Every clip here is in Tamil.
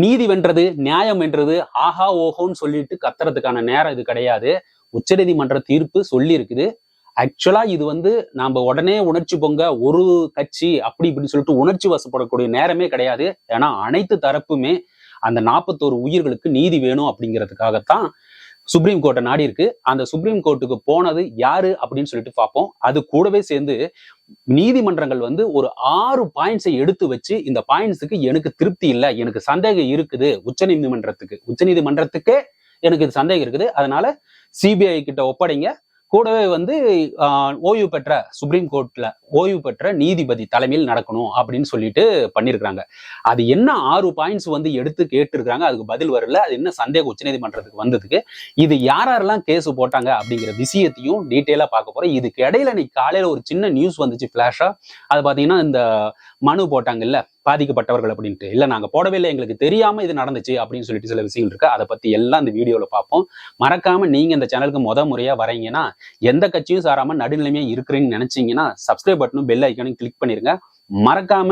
நீதி வென்றது நியாயம் வென்றது ஆஹா ஓஹோன்னு சொல்லிட்டு கத்துறதுக்கான நேரம் இது கிடையாது. உச்சநீதிமன்ற தீர்ப்பு சொல்லி இருக்குது ஆக்சுவலா இது வந்து நாம உடனே உணர்ச்சி பொங்க ஒரு கட்சி அப்படி இப்படின்னு சொல்லிட்டு உணர்ச்சி வசப்படக்கூடிய நேரமே கிடையாது. ஏன்னா அனைத்து தரப்புமே அந்த நாற்பத்தோரு உயிர்களுக்கு நீதி வேணும் அப்படிங்கிறதுக்காகத்தான் சுப்ரீம் கோர்ட்டை நாடி இருக்கு. அந்த சுப்ரீம் கோர்ட்டுக்கு போனது யாரு அப்படின்னு சொல்லிட்டு பார்ப்போம். அது கூடவே சேர்ந்து நீதிமன்றங்கள் வந்து ஒரு ஆறு பாயிண்ட்ஸை எடுத்து வச்சு இந்த பாயிண்ட்ஸுக்கு எனக்கு திருப்தி இல்லை எனக்கு சந்தேகம் இருக்குது உச்ச நீதிமன்றத்துக்கு. உச்ச நீதிமன்றத்துக்கே எனக்கு இது சந்தேகம் இருக்குது. அதனால சிபிஐ கிட்ட ஒப்படைங்க. கூடவே வந்து ஓய்வு பெற்ற சுப்ரீம் கோர்ட்ல ஓய்வு பெற்ற நீதிபதி தலைமையில் நடக்கணும் அப்படின்னு சொல்லிட்டு பண்ணியிருக்கிறாங்க அது என்ன ஆறு பாயிண்ட்ஸ் வந்து எடுத்து கேட்டிருக்கிறாங்க? அதுக்கு பதில் வரல. அது என்ன சந்தேகம் உச்சநீதிமன்றத்துக்கு வந்ததுக்கு? இது யார் யாரெல்லாம் கேஸ் போட்டாங்க அப்படிங்கிற விஷயத்தையும் டீட்டெயிலாக பார்க்க போறோம். இதுக்கு இடையில இன்னைக்கு காலையில ஒரு சின்ன நியூஸ் வந்துச்சு ஃபிளாஷா அது பார்த்தீங்கன்னா இந்த மனு போட்டாங்கல்ல பாதிக்கப்பட்டவர்கள் அப்படின்ட்டு. இல்லை நாங்கள் போடவே இல்லை எங்களுக்கு தெரியாம இது நடந்துச்சு அப்படின்னு சொல்லிட்டு சில விஷயங்கள் இருக்கு. அதை பத்தி எல்லாம் இந்த வீடியோவில் பார்ப்போம். மறக்காம நீங்க இந்த சேனலுக்கு முத முறையா வரீங்கன்னா எந்த கட்சியும் சாராம நடுநிலைமையா இருக்கிறேன்னு நினைச்சீங்கன்னா சப்ஸ்கிரைப் பட்டனும் பெல் ஐக்கனையும் கிளிக் பண்ணிருங்க. மறக்காம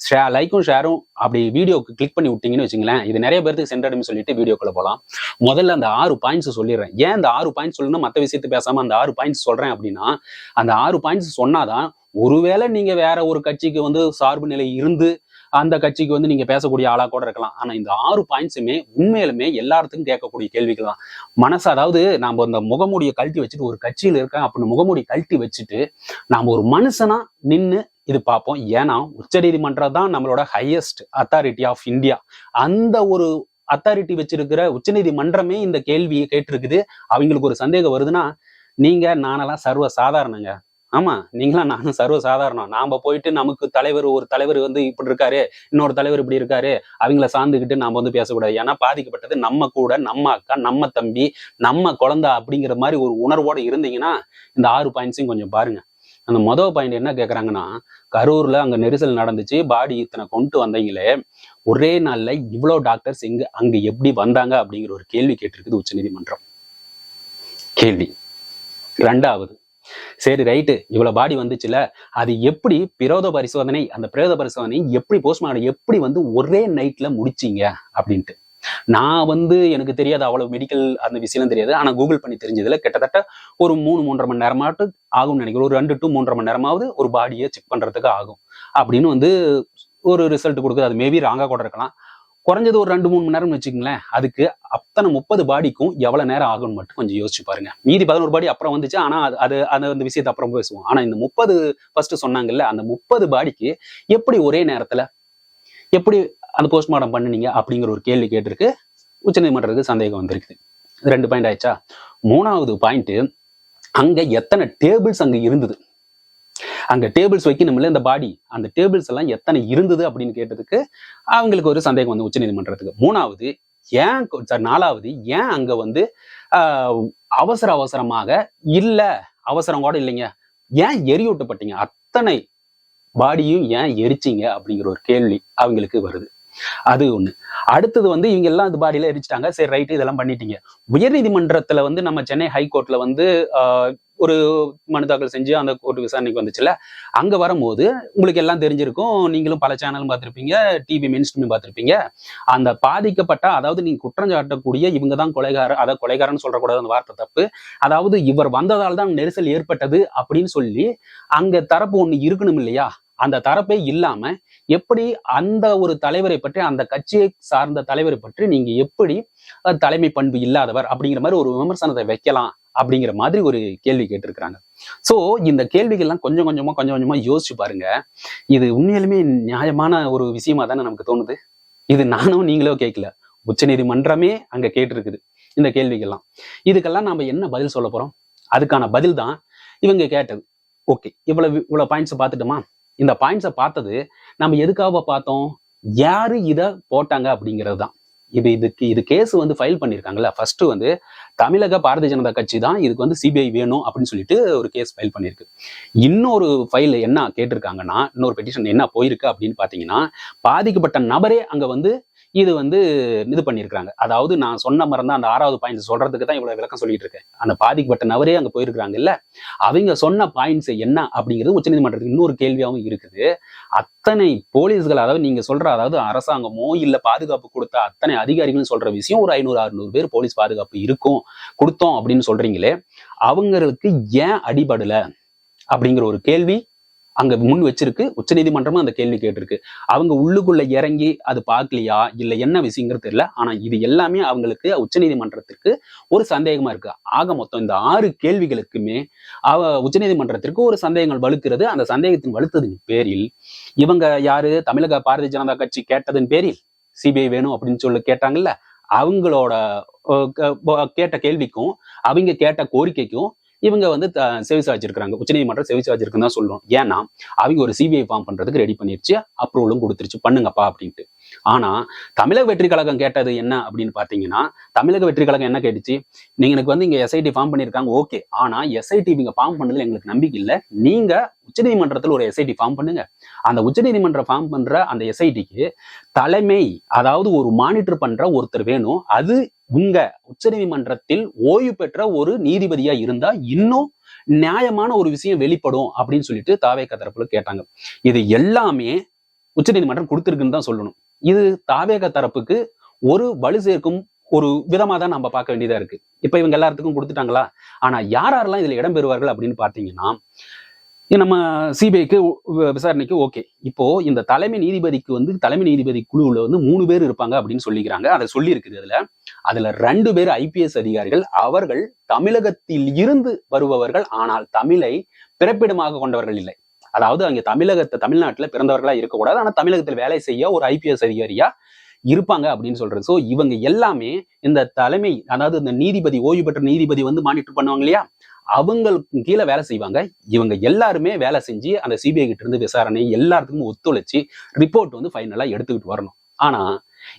ஷே லைக்கும் ஷேரும் அப்படி வீடியோக்கு கிளிக் பண்ணி விட்டீங்கன்னு வச்சுங்களேன் இது நிறைய பேருக்கு சென்றடையும் சொல்லிட்டு வீடியோக்குள்ள போகலாம் முதல்ல அந்த ஆறு பாயிண்ட்ஸ் சொல்லிடுறேன். ஏன் அந்த ஆறு பாயிண்ட்ஸ் சொல்லணும் மற்ற விஷயத்தை பேசாம அந்த ஆறு பாயிண்ட்ஸ் சொல்றேன் அப்படின்னா அந்த ஆறு பாயிண்ட்ஸ் சொன்னாதான் ஒருவேளை நீங்க வேற ஒரு கட்சிக்கு வந்து சார்பு நிலை இருந்து அந்த கட்சிக்கு வந்து நீங்க பேசக்கூடிய ஆளா கூட இருக்கலாம். ஆனா இந்த ஆறு பாயிண்ட்ஸுமே உண்மையிலுமே எல்லாத்துக்கும் கேட்கக்கூடிய கேள்விகள் தான் மனசு அதாவது நாம அந்த முகமூடியை கழட்டி வச்சுட்டு ஒரு கட்சியில இருக்கேன் அப்படின்னு முகமூடி கழட்டி வச்சுட்டு நாம ஒரு மனுஷனா நின்று இது பார்ப்போம். ஏன்னா உச்சநீதிமன்றம் தான் நம்மளோட ஹையஸ்ட் அத்தாரிட்டி ஆஃப் இந்தியா அந்த ஒரு அத்தாரிட்டி வச்சிருக்கிற உச்சநீதிமன்றமே இந்த கேள்வியை கேட்டிருக்குது. அவங்களுக்கு ஒரு சந்தேகம் வருதுன்னா நீங்க நானெல்லாம் சர்வ சாதாரணங்க. ஆமா நீங்களாம் நானும் சர்வ சாதாரணம் நாம போயிட்டு நமக்கு தலைவர் ஒரு தலைவர் வந்து இப்படி இருக்காரு இன்னொரு தலைவர் இப்படி இருக்காரு அவங்கள சார்ந்துக்கிட்டு நாம வந்து பேசக்கூடாது. ஏன்னா பாதிக்கப்பட்டது நம்ம கூட நம்ம அக்கா நம்ம தம்பி நம்ம குழந்தை அப்படிங்கிற மாதிரி ஒரு உணர்வோட இருந்தீங்கன்னா இந்த ஆறு பாயிண்ட்ஸையும் கொஞ்சம் பாருங்க. அந்த மொதல் பாயிண்ட் என்ன கேட்குறாங்கன்னா கரூரில் அங்கே நெரிசல் நடந்துச்சு பாடி இத்தனை கொண்டு வந்தீங்களே ஒரே நாளில் இவ்வளோ டாக்டர்ஸ் இங்கே அங்கே எப்படி வந்தாங்க அப்படிங்கிற ஒரு கேள்வி கேட்டிருக்குது உச்சநீதிமன்றம். கேள்வி. ரெண்டாவது சரி ரைட்டு இவ்வளவு பாடி வந்துச்சுல. அது எப்படி பிரேத பரிசோதனை அந்த பிரேத பரிசோதனை எப்படி போஸ்ட்மார்டம் எப்படி வந்து ஒரே நைட்ல முடிச்சீங்க அப்படின்ட்டு. நான் வந்து எனக்கு தெரியாது அவ்வளவு மெடிக்கல் அந்த விஷயம் தெரியாது. ஆனா கூகுள் பண்ணி தெரிஞ்சதுல கிட்டத்தட்ட ஒரு மூணு மூன்றரை மணி நேரமாட்டு ஆகும்னு நினைக்கிறேன். ஒரு ரெண்டு டு மூன்றரை மணி நேரமாவது ஒரு பாடியை செக் பண்றதுக்கு ஆகும். அப்படின்னு வந்து ஒரு ரிசல்ட் கொடுக்குது. அது மேபி ராங்கா கூட இருக்கலாம். குறைஞ்சது ஒரு ரெண்டு மூணு மணி நேரம்னு வச்சுக்கங்களேன். அதுக்கு அத்தனை முப்பது பாடிக்கும் எவ்வளவு நேரம் ஆகும்னு மட்டும் கொஞ்சம் யோசிச்சு பாருங்க. மீதி பதினோரு பாடி அப்புறம் வந்துச்சு. ஆனா அது அது அது அந்த விஷயத்தை அப்புறம் பேசுவோம். ஆனா இந்த முப்பது ஃபர்ஸ்ட் சொன்னாங்கல்ல அந்த முப்பது பாடிக்கு எப்படி ஒரே நேரத்துல எப்படி அந்த போஸ்ட்மார்ட்டம் பண்ணுனீங்க அப்படிங்கிற ஒரு கேள்வி கேட்டிருக்கு. உச்சநீதிமன்றத்துக்கு சந்தேகம் வந்திருக்குது. ரெண்டு பாயிண்ட் ஆயிடுச்சா? மூணாவது பாயிண்ட் அங்க எத்தனை டேபிள்ஸ் அங்க இருந்தது? அங்கே டேபிள்ஸ் வைக்கணும்ல இந்த பாடி அந்த டேபிள்ஸ் எல்லாம் எத்தனை இருந்தது அப்படின்னு கேட்டதுக்கு அவங்களுக்கு ஒரு சந்தேகம் வந்து உச்சநீதிமன்றத்துக்கு. மூணாவது ஏன் சார் நாலாவது ஏன் அங்கே வந்து அவசர அவசரமாக இல்லை அவசரம் கூட இல்லைங்க. ஏன் எரியூட்டப்பட்டீங்க? அத்தனை பாடியும் ஏன் எரிச்சீங்க? அப்படிங்கிற ஒரு கேள்வி அவங்களுக்கு வருது. அது ஒண்ணு. அடுத்தது வந்து இவங்க எல்லாம் இது பாடியில் எரிச்சிட்டாங்க. சரி ரைட்டு இதெல்லாம் பண்ணிட்டீங்க. உயர்நீதிமன்றத்துல வந்து நம்ம சென்னை ஹைகோர்ட்டில் வந்து ஆஹ், ஒரு மனு தாக்கல் செஞ்சு அந்த கோர்ட் விசாரணைக்கு வந்துச்சுல அங்க வரும்போது உங்களுக்கு எல்லாம் தெரிஞ்சிருக்கும். நீங்களும் பல சேனலும் பார்த்துருப்பீங்க டிவி மெயின் பார்த்துருப்பீங்க. அந்த பாதிக்கப்பட்ட அதாவது நீங்க குற்றம் சாட்டக்கூடிய இவங்க தான் கொலைகார அதை கொலைகாரன்னு சொல்லக்கூடாது அந்த வார்த்தை தப்பு. அதாவது இவர் வந்ததால் தான் நெரிசல் ஏற்பட்டது அப்படின்னு சொல்லி அங்க தரப்பு ஒண்ணு இருக்கணும் இல்லையா? அந்த தரப்பே இல்லாம எப்படி அந்த ஒரு தலைவரை பற்றி அந்த கட்சியை சார்ந்த தலைவரை பற்றி நீங்க எப்படி தலைமை பண்பு இல்லாதவர் அப்படிங்கிற மாதிரி ஒரு விமர்சனத்தை வைக்கலாம் அப்படிங்கிற மாதிரி ஒரு கேள்வி கேட்டிருக்கிறாங்க. சோ இந்த கேள்விகள்லாம் கொஞ்சம் கொஞ்சமா கொஞ்சம் கொஞ்சமா யோசிச்சு பாருங்க. இது உண்மையிலுமே நியாயமான ஒரு விஷயமா தானே நமக்கு தோணுது? இது நானும் நீங்களோ கேட்கல. உச்சநீதிமன்றமே அங்க கேட்டிருக்குது இந்த கேள்விகள்லாம். இதுக்கெல்லாம் நாம என்ன பதில் சொல்ல போறோம்? அதுக்கான பதில் தான் இவங்க கேட்டது. ஓகே இவ்வளவு இவ்வளவு பாயிண்ட்ஸ் பார்த்துட்டோமா? இந்த பாயிண்ட்ஸை பார்த்தது நம்ம எதுக்காக பார்த்தோம்? யாரு இதை போட்டாங்க அப்படிங்கிறது தான் இது இதுக்கு இது கேஸ் வந்து ஃபைல் பண்ணியிருக்காங்கல்ல ஃபர்ஸ்ட் வந்து தமிழக பாரதிய ஜனதா கட்சி தான் இதுக்கு வந்து சிபிஐ வேணும் அப்படின்னு சொல்லிட்டு ஒரு கேஸ் ஃபைல் பண்ணியிருக்கு இன்னொரு ஃபைல் என்ன கேட்டிருக்காங்கன்னா இன்னொரு பெட்டிஷன் என்ன போயிருக்கு அப்படின்னு பார்த்தீங்கன்னா பாதிக்கப்பட்ட நபரே அங்கே வந்து இது வந்து இது பண்ணியிருக்காங்க அதாவது நான் சொன்ன மாதிரி தான் அந்த ஆறாவது பாயிண்ட் சொல்றதுக்கு தான் இவ்வளவு விளக்கம் சொல்லிட்டு இருக்கேன். அந்த பாதிக்கப்பட்ட நபரே அங்க போயிருக்கிறாங்க இல்ல அவங்க சொன்ன பாயிண்ட்ஸ் என்ன அப்படிங்கிறது உச்சநீதிமன்றத்துக்கு இன்னொரு கேள்வியாகவும் இருக்குது. அத்தனை போலீஸ்கள் அதாவது நீங்க சொல்ற அதாவது அரசாங்கமோ இல்ல பாதுகாப்பு கொடுத்த அத்தனை அதிகாரிகளும் சொல்ற விஷயம் ஒரு ஐநூறு அறுநூறு பேர் போலீஸ் பாதுகாப்பு இருக்கும் கொடுத்தோம் அப்படின்னு சொல்றீங்களே அவங்களுக்கு ஏன் அடிபடல அப்படிங்கிற ஒரு கேள்வி அங்க முன் வச்சிருக்கு உச்சநீதிமன்றமும் அந்த கேள்வி கேட்டிருக்கு. அவங்க உள்ளுக்குள்ள இறங்கி அது பார்க்கலையா? இல்ல என்ன விஷயங்கிறது தெரியல. ஆனா இது எல்லாமே அவங்களுக்கு உச்சநீதிமன்றத்திற்கு ஒரு சந்தேகமா இருக்கு. ஆக மொத்தம் இந்த ஆறு கேள்விகளுக்குமே அவ உச்சநீதிமன்றத்திற்கு ஒரு சந்தேகங்கள் வலுக்கிறது. அந்த சந்தேகத்தின் வலுத்ததின் பேரில் இவங்க யாரு? தமிழக பாரதிய ஜனதா கட்சி கேட்டதன் பேரில் சிபிஐ வேணும் அப்படின்னு சொல்லி கேட்டாங்கல்ல? அவங்களோட கேட்ட கேள்விக்கும் அவங்க கேட்ட கோரிக்கைக்கும் இவங்க வந்து த- செவிசாய்ச்சிருக்கிறாங்க உச்சநீதிமன்றம் செவிசாய்ச்சிருக்குன்னு தான் சொல்லணும் ஏன்னா அவங்க ஒரு சிபிஐ ஃபார்ம் பண்றதுக்கு ரெடி பண்ணிருச்சு. அப்ரூவலும் கொடுத்துருச்சு. பண்ணுங்கப்பா அப்படின்ட்டு. ஆனா தமிழக வெற்றி கழகம் கேட்டது என்ன அப்படின்னு பாத்தீங்கன்னா தமிழக வெற்றி கழகம் என்ன கேட்டுச்சு? நீங்க எனக்கு வந்து இங்க எஸ்ஐடி ஃபார்ம் பண்ணிருக்காங்க. ஓகே ஆனா எஸ்ஐடி இவங்க ஃபார்ம் பண்ணதுல எங்களுக்கு நம்பிக்கை இல்லை. நீங்க உச்சநீதிமன்றத்தில் ஒரு எஸ்ஐடி ஃபார்ம் பண்ணுங்க. அந்த உச்சநீதிமன்றம் ஃபார்ம் பண்ற அந்த எஸ்ஐடிக்கு தலைமை அதாவது ஒரு மானிட்டர் பண்ற ஒருத்தர் வேணும். அது உங்க உச்சநீதிமன்றத்தில் ஓய்வு பெற்ற ஒரு நீதிபதியா இருந்தா இன்னும் நியாயமான ஒரு விஷயம் வெளிப்படும் அப்படின்னு சொல்லிட்டு தாவேக தரப்புல கேட்டாங்க. இது எல்லாமே உச்சநீதிமன்றம் கொடுத்துருக்குன்னு தான் சொல்லணும். இது தாவேக தரப்புக்கு ஒரு வலு சேர்க்கும் ஒரு விதமா தான் நம்ம பார்க்க வேண்டியதா இருக்கு. இப்ப இவங்க எல்லாத்துக்கும் கொடுத்துட்டாங்களா? ஆனா யார் யாரெல்லாம் இதுல இடம்பெறுவார்கள் அப்படின்னு பார்த்தீங்கன்னா நம்ம சிபிஐக்கு விசாரணைக்கு ஓகே. இப்போ இந்த தலைமை நீதிபதிக்கு வந்து தலைமை நீதிபதி குழுவுல வந்து மூணு பேர் இருப்பாங்க அப்படின்னு சொல்லிக்கிறாங்க. அதை சொல்லியிருக்குது அதுல அதுல ரெண்டு பேர் ஐபிஎஸ் அதிகாரிகள். அவர்கள் தமிழகத்தில் இருந்து வருபவர்கள். ஆனால் தமிழை பிறப்பிடமாக கொண்டவர்கள் இல்லை. அதாவது அங்க தமிழகத்தை தமிழ்நாட்டுல பிறந்தவர்களா இருக்கக்கூடாது. ஆனா தமிழகத்தில் வேலை செய்ய ஒரு ஐபிஎஸ் அதிகாரியா இருப்பாங்க அப்படின்னு சொல்றது. ஸோ இவங்க எல்லாமே இந்த தலைமை அதாவது இந்த நீதிபதி ஓய்வு பெற்ற நீதிபதி வந்து மானிட்டர் பண்ணுவாங்க இல்லையா? அவங்களுக்கு கீழே வேலை செய்வாங்க. இவங்க எல்லாருமே வேலை செஞ்சு அந்த சிபிஐ கிட்ட இருந்து விசாரணை எல்லாத்துக்கும் ஒத்துழைச்சு ரிப்போர்ட் வந்து ஃபைனலா எடுத்துக்கிட்டு வரணும். ஆனா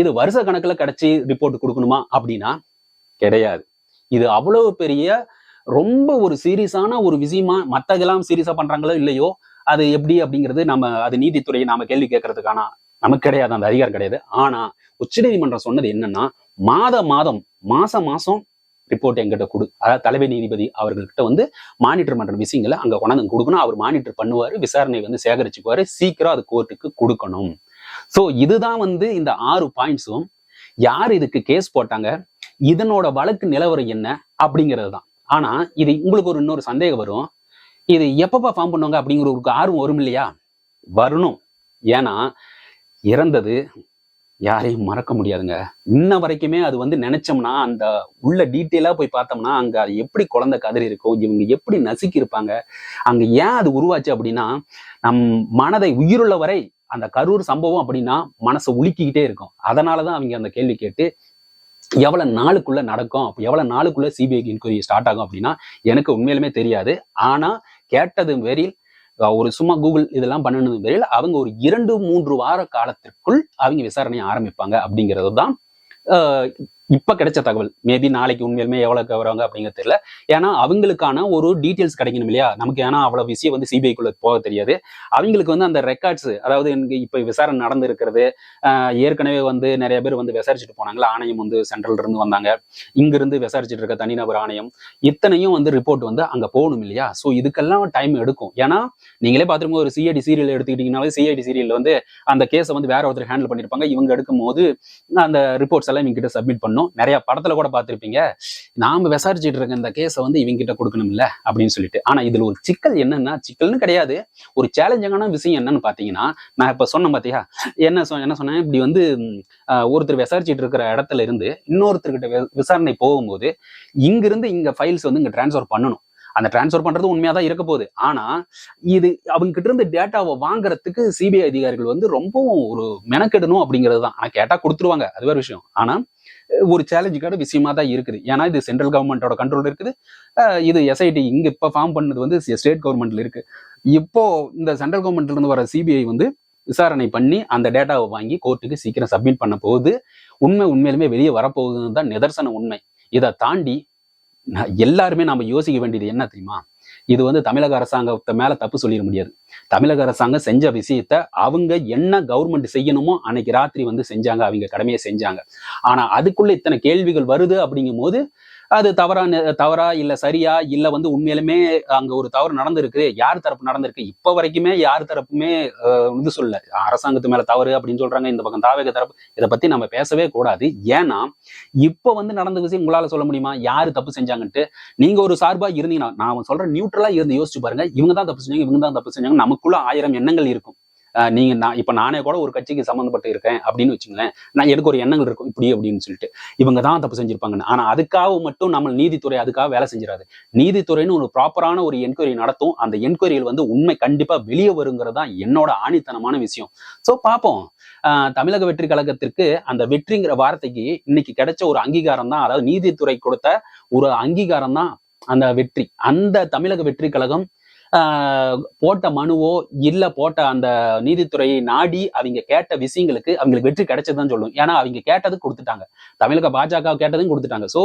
இது வருஷ கணக்குல கிடைச்சி ரிப்போர்ட் கொடுக்கணுமா அப்படின்னா கிடையாது. இது அவ்வளவு பெரிய ரொம்ப ஒரு சீரியஸான ஒரு விஷயமா மத்ததெல்லாம் சீரியஸா பண்றாங்களோ இல்லையோ அது எப்படி அப்படிங்கிறது நம்ம அது நீதித்துறையை நாம கேள்வி கேட்கறதுக்கான நமக்கு கிடையாது அந்த அதிகாரம் கிடையாது. ஆனா உச்சநீதிமன்றம் சொன்னது என்னன்னா மாத மாதம் மாச மாசம் ரிப்போர்ட் எங்கிட்ட கொடு. அதாவது தலைமை நீதிபதி அவர்கள்கிட்ட வந்து மானிட்டர் பண்ற விஷயங்களை அங்க கொண்டாந்து கொடுக்கணும். அவர் மானிட்டர் பண்ணுவாரு விசாரணை வந்து சேகரிச்சுக்குவாரு. சீக்கிரம் அது கோர்ட்டுக்கு கொடுக்கணும். சோ இதுதான் வந்து இந்த ஆறு பாயிண்ட்ஸும் யார் இதுக்கு கேஸ் போட்டாங்க? இதனோட வழக்கு நிலவரம் என்ன? அப்படிங்கிறது தான். ஆனா இது உங்களுக்கு ஒரு இன்னொரு சந்தேகம் வரும். இது எப்பப்பா ஃபார்ம் பண்ணுவாங்க அப்படிங்கிற ஒரு ஆர்வம் வரும் இல்லையா? வரணும். ஏன்னா இறந்தது யாரையும் மறக்க முடியாதுங்க. இன்ன வரைக்குமே அது வந்து நினைச்சோம்னா அந்த உள்ள டீட்டெயிலாக போய் பார்த்தோம்னா அங்கே அது எப்படி குழந்தை கதறி இருக்கும் இவங்க எப்படி நசுக்கி இருப்பாங்க ஏன் அது உருவாச்சு அப்படின்னா நம் மனதை உயிருள்ள வரை அந்த கரூர் சம்பவம் அப்படின்னா மனசை உலுக்கிக்கிட்டே இருக்கும். அதனாலதான் அவங்க அந்த கேள்வி கேட்டு எவ்வளோ நாளுக்குள்ள நடக்கும் அப்போ எவ்வளோ நாளுக்குள்ள சிபிஐ இன்கொயரி ஸ்டார்ட் ஆகும் அப்படின்னா எனக்கு உண்மையிலுமே தெரியாது. ஆனால் கேட்டது வெறியில் ஒரு சும்மா கூகுள் இதெல்லாம் பண்ணணும் பேரில் அவங்க ஒரு இரண்டு மூன்று வார காலத்திற்குள் அவங்க விசாரணையை ஆரம்பிப்பாங்க அப்படிங்கிறது தான் இப்ப கிடைச்ச தகவல். மேபி நாளைக்கு உண்மையிலுமே எவ்வளவு வருவாங்க அப்படிங்கிறது தெரியல. ஏன்னா அவங்களுக்கான ஒரு டீட்டெயில்ஸ் கிடைக்கணும் இல்லையா? நமக்கு ஏன்னா அவ்வளவு விஷயம் வந்து சிபிஐக்குள்ள போக தெரியாது. அவங்களுக்கு வந்து அந்த ரெக்கார்ட்ஸ் அதாவது எனக்கு இப்ப விசாரணை நடந்து இருக்கிறது ஏற்கனவே வந்து நிறைய பேர் வந்து விசாரிச்சுட்டு போனாங்களா ஆணையம் வந்து சென்ட்ரல்ல இருந்து வந்தாங்க. இங்கிருந்து விசாரிச்சுட்டு இருக்க தனிநபர் ஆணையம். இத்தனையும் வந்து ரிப்போர்ட் வந்து அங்க போகணும் இல்லையா? ஸோ இதுக்கெல்லாம் டைம் எடுக்கும். ஏன்னா நீங்களே பார்த்துருங்க ஒரு சிஐடி சீரியல் எடுத்துக்கிட்டீங்கன்னாவே சிஐடி சீரியல் வந்து அந்த கேஸை வந்து வேற ஒருத்தர் ஹேண்டில் பண்ணிருப்பாங்க. இவங்க எடுக்கும் போது அந்த ரிப்போர்ட்ஸ் எல்லாம் இவங்க கிட்ட சப்மிட் பண்ணும். நிறைய படத்துல கூட பார்த்துருப்பீங்க. நாம விசாரிச்சுட்டு இருக்க இந்த கேஸை வந்து இவங்க கிட்ட கொடுக்கணும் இல்ல அப்படின்னு சொல்லிட்டு. ஆனா இதுல ஒரு சிக்கல் என்னன்னா சிக்கல்னு கிடையாது. ஒரு சேலஞ்சிங்கான விஷயம் என்னன்னு பாத்தீங்கன்னா நான் இப்ப சொன்னேன் பாத்தியா? என்ன என்ன சொன்னேன்? இப்படி வந்து ஒருத்தர் விசாரிச்சுட்டு இருக்கிற இடத்துல இருந்து இன்னொருத்தர்கிட்ட விசாரணை போகும்போது இங்கிருந்து இங்க ஃபைல்ஸ் வந்து இங்க டிரான்ஸ்ஃபர் பண்ணணும். அந்த டிரான்ஸ்ஃபர் பண்றது உண்மையா தான் இருக்க போகுது. ஆனா இது அவங்க கிட்ட இருந்து டேட்டாவை வாங்குறதுக்கு சிபிஐ அதிகாரிகள் வந்து ரொம்பவும் ஒரு மெனக்கெடணும் அப்படிங்கிறது தான். ஆனா கேட்டா கொடுத்துருவாங்க. அது வேற விஷயம். ஆனா ஒரு சேலஞ்சுக்கான விஷயமா தான் இருக்குது. ஏன்னா இது சென்ட்ரல் கவர்மெண்ட்டோட கண்ட்ரோல் இருக்குது. இது எஸ்ஐடி இங்க இப்போ ஃபார்ம் பண்ணது வந்து ஸ்டேட் கவர்மெண்ட்ல இருக்கு. இப்போ இந்த சென்ட்ரல் கவர்மெண்ட்ல இருந்து வர சிபிஐ வந்து விசாரணை பண்ணி அந்த டேட்டாவை வாங்கி கோர்ட்டுக்கு சீக்கிரம் சப்மிட் பண்ண போகுது. உண்மை உண்மையிலுமே வெளியே வரப்போகுதுன்னு தான் நிதர்சன உண்மை. இதை தாண்டி எல்லாருமே நாம யோசிக்க வேண்டியது என்ன தெரியுமா? இது வந்து தமிழக அரசாங்கத்தை மேல தப்பு சொல்லிட முடியாது. தமிழக அரசாங்கம் செஞ்ச விஷயத்த அவங்க என்ன கவர்மெண்ட் செய்யணுமோ அன்னைக்கு ராத்திரி வந்து செஞ்சாங்க அவங்க கடமையை செஞ்சாங்க. ஆனா அதுக்குள்ள இத்தனை கேள்விகள் வருது அப்படிங்கும் போது அது தவறா தவறா இல்ல சரியா இல்ல வந்து உண்மையிலுமே அங்க ஒரு தவறு நடந்திருக்கு. யார் தரப்பு நடந்திருக்கு? இப்ப வரைக்குமே யார் தரப்புமே அஹ், இது சொல்ல அரசாங்கத்து மேல தவறு அப்படின்னு சொல்றாங்க. இந்த பக்கம் தாவேக தரப்பு. இதை பத்தி நம்ம பேசவே கூடாது. ஏன்னா இப்ப வந்து நடந்த விஷயம் உங்களால சொல்ல முடியுமா? யாரு தப்பு செஞ்சாங்கன்ட்டு? நீங்க ஒரு சார்பா இருந்தீங்கன்னா நான் சொல்றேன் நியூட்ரலா இருந்து யோசிச்சு பாருங்க. இவங்க தான் தப்பு செஞ்சாங்க இவங்க தான் தப்பு செஞ்சாங்க. நமக்குள்ள ஆயிரம் எண்ணங்கள் இருக்கும். நீங்க நான் இப்ப நானே கூட ஒரு கட்சிக்கு சம்மந்தப்பட்டு இருக்கேன் அப்படின்னு வச்சுங்களேன் நான் எனக்கு ஒரு எண்ணங்கள் இருக்கும் இப்படி அப்படின்னு சொல்லிட்டு. இவங்க தான் தப்பு செஞ்சிருப்பாங்கன்னு. ஆனா அதுக்காக மட்டும் நம்ம நீதித்துறை அதுக்காக வேலை செஞ்சிடாது. நீதித்துறைன்னு ஒரு ப்ராப்பரான ஒரு என்கொயரி நடத்தும். அந்த என்கொயரியில் வந்து உண்மை கண்டிப்பா வெளியே வருங்கிறது தான் என்னோட ஆணித்தனமான விஷயம். சோ பார்ப்போம் ஆஹ் தமிழக வெற்றி கழகத்திற்கு அந்த வெற்றிங்கிற வார்த்தைக்கு இன்னைக்கு கிடைச்ச ஒரு அங்கீகாரம் தான் அதாவது நீதித்துறை கொடுத்த ஒரு அங்கீகாரம் தான் அந்த வெற்றி. அந்த தமிழக வெற்றி கழகம் போட்ட மனுவோ இல்ல போட்ட அந்த நீதித்துறையை நாடி அவங்க கேட்ட விஷயங்களுக்கு அவங்களுக்கு வெற்றி கிடைச்சதுதான் சொல்லும் ஏன்னா அவங்க கேட்டது கொடுத்துட்டாங்க. தமிழக பாஜக கேட்டதும் கொடுத்துட்டாங்க. சோ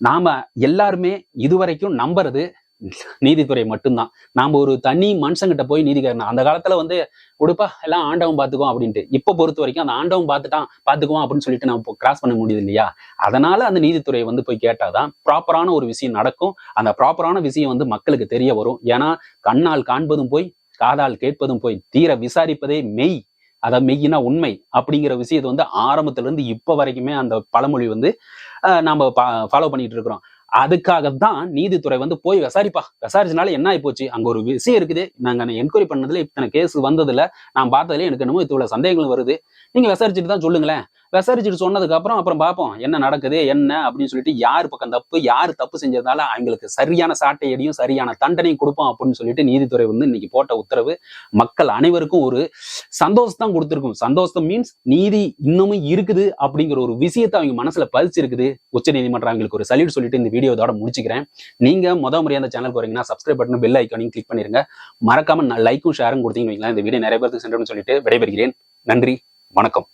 நாம எல்லாருமே இதுவரைக்கும் நம்புறது நீதித்துறை மட்டும்தான். நாம ஒரு தனி மனுஷங்கிட்ட போய் நீதி கேட்கணும். அந்த காலத்துல வந்து கொடுப்பா எல்லாம் ஆண்டவன் பாத்துக்குவோம் அப்படின்ட்டு. இப்ப பொறுத்த வரைக்கும் அந்த ஆண்டவன் பார்த்துட்டான் பாத்துக்குவோம் அப்படின்னு சொல்லிட்டு நம்ம கிராஸ் பண்ண முடியுது இல்லையா? அதனால அந்த நீதித்துறையை வந்து போய் கேட்டாதான் ப்ராப்பரான ஒரு விஷயம் நடக்கும். அந்த ப்ராப்பரான விஷயம் வந்து மக்களுக்கு தெரிய வரும். ஏன்னா கண்ணால் காண்பதும் போய் காதால் கேட்பதும் போய் தீர விசாரிப்பதே மெய். அதாவது மெய்யினா உண்மை அப்படிங்கிற விஷயத்தை வந்து ஆரம்பத்துல இருந்து இப்ப வரைக்குமே அந்த பழமொழி வந்து நாம நம்ம ஃபாலோ பண்ணிட்டு இருக்கிறோம். அதுக்காகத்தான் நீதித்துறை வந்து போய் விசாரிப்பா. விசாரிச்சனால என்ன ஆயிப்போச்சு? அங்க ஒரு விஷயம் இருக்குது. நாங்க என்கொயரி பண்ணதுல இத்தனை கேஸ் வந்ததுல நான் பார்த்ததுல எனக்கு என்னமோ இவ்வளவு சந்தேகங்கள் வருது. நீங்க விசாரிச்சுட்டு தான் சொல்லுங்களேன். விசாரிச்சுட்டு சொன்னதுக்கப்புறம் அப்புறம் பார்ப்போம் என்ன நடக்குது என்ன அப்படின்னு சொல்லிட்டு யார் பக்கம் தப்பு யார் தப்பு செஞ்சதால அவங்களுக்கு சரியான சாட்டையடியும் சரியான தண்டனையும் கொடுப்போம் அப்படின்னு சொல்லிட்டு நீதித்துறை வந்து இன்னைக்கு போட்ட உத்தரவு. மக்கள் அனைவருக்கும் ஒரு சந்தோஷம் கொடுத்துருக்கும். சந்தோஷம் மீன்ஸ் நீதி இன்னமும் இருக்குது அப்படிங்கிற ஒரு விஷயத்தை அவங்க மனசுல பதிச்சிருக்குது உச்ச நீதிமன்றம் அவங்களுக்கு ஒரு சல்யூட் சொல்லிட்டு இந்த வீடியோ இதோட முடிச்சுக்கிறேன். நீங்க முத முறையாக அந்த சேனல் வரீங்கன்னா சப்ஸ்கிரைப் பட்டன் பெல் ஐக்கானையும் கிளிக் பண்ணிருங்க. மறக்காம லைக்கும் ஷேரும் கொடுத்தீங்க இந்த வீடியோ நிறைய பேருக்கு சென்றோம்னு சொல்லிட்டு விடைபெறுகிறேன். நன்றி வணக்கம்.